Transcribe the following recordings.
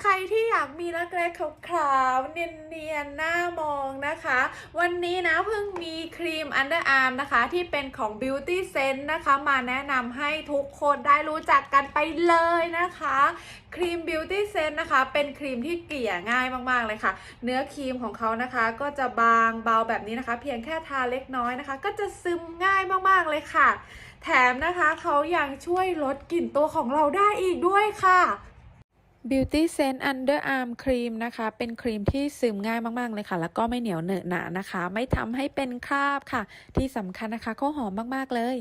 ใครที่อยากมีรักแร้ขาวๆ เนียนๆ หน้ามองนะคะ วันนี้นะเพิ่งมีครีม Underarm นะคะ ที่เป็นของ Beauty Sense นะคะ มาแนะนำให้ทุกคนได้รู้จักกันไปเลยนะคะ ครีม Beauty Sense นะคะ เป็นครีมที่เกลี่ยง่ายมากๆเลยค่ะ เนื้อครีมของเขานะคะ ก็จะบางเบาแบบนี้นะคะ เพียงแค่ทาเล็กน้อยนะคะ ก็จะซึมง่ายมากๆเลยค่ะ แถมนะคะเขายังช่วยลดกลิ่นตัวของเราได้อีกด้วยค่ะ Beauty Sense Underarm Cream นะคะ เป็นครีมที่ซึมง่ายมาก ๆ เลยค่ะ แล้วก็ไม่เหนียวเหนอะหนะนะคะ ไม่ทำให้เป็นคราบค่ะ ที่สำคัญนะคะเขาหอมมาก ๆ เลย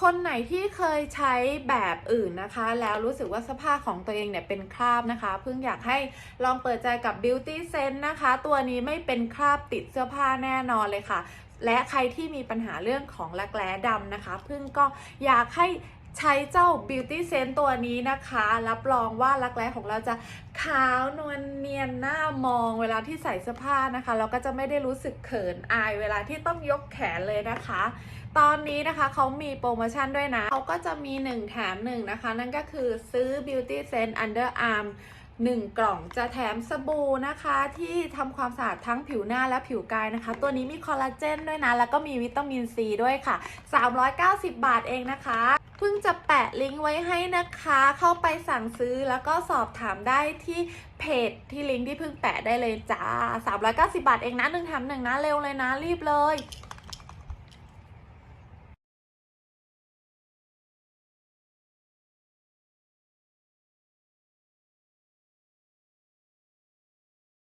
คนไหนที่เคยใช้แบบอื่นนะคะ แล้วรู้สึกว่าเสภาพของตัวเองเนี่ยเป็นคราบนะคะ เพิ่งอยากให้ลองเปิดใจกับ Beauty Sense นะคะ ตัวนี้ไม่เป็นคราบติดเสื้อผ้าแน่นอนเลยค่ะและใครที่มีปัญหาเรื่องของรักแร้ดำนะคะเพิ่งก็อยากให้ ใช้เจ้า Beauty Sense ตัวนี้นะคะ รับรองว่ารักแร้ของเราจะขาวนวลเนียนหน้ามองเวลาที่ใส่เสื้อผ้านะคะ เราก็จะไม่ได้รู้สึกเขินอายเวลาที่ต้องยกแขนเลยนะคะ ตอนนี้นะคะเขามีโปรโมชั่นด้วยนะเขาก็จะมี 1 แถม 1 นะคะ นั่นก็คือซื้อ Beauty Sense Underarm 1 กล่องจะแถมสบู่นะคะ ที่ทำความสะอาดทั้งผิวหน้าและผิวกายนะคะ ตัวนี้มีคอลลาเจนด้วยนะ แล้วก็มีวิตามินซีด้วยค่ะ 390 บาทเองนะคะ เพิ่งจะแปะลิงก์ไว้ให้นะคะ เข้าไปสั่งซื้อแล้วก็สอบถามได้ที่เพจที่ลิงก์ที่เพิ่งแปะได้เลยจ้า390 บาทเองนะหนึ่งแถมหนึ่งนะเร็วเลยนะรีบเลย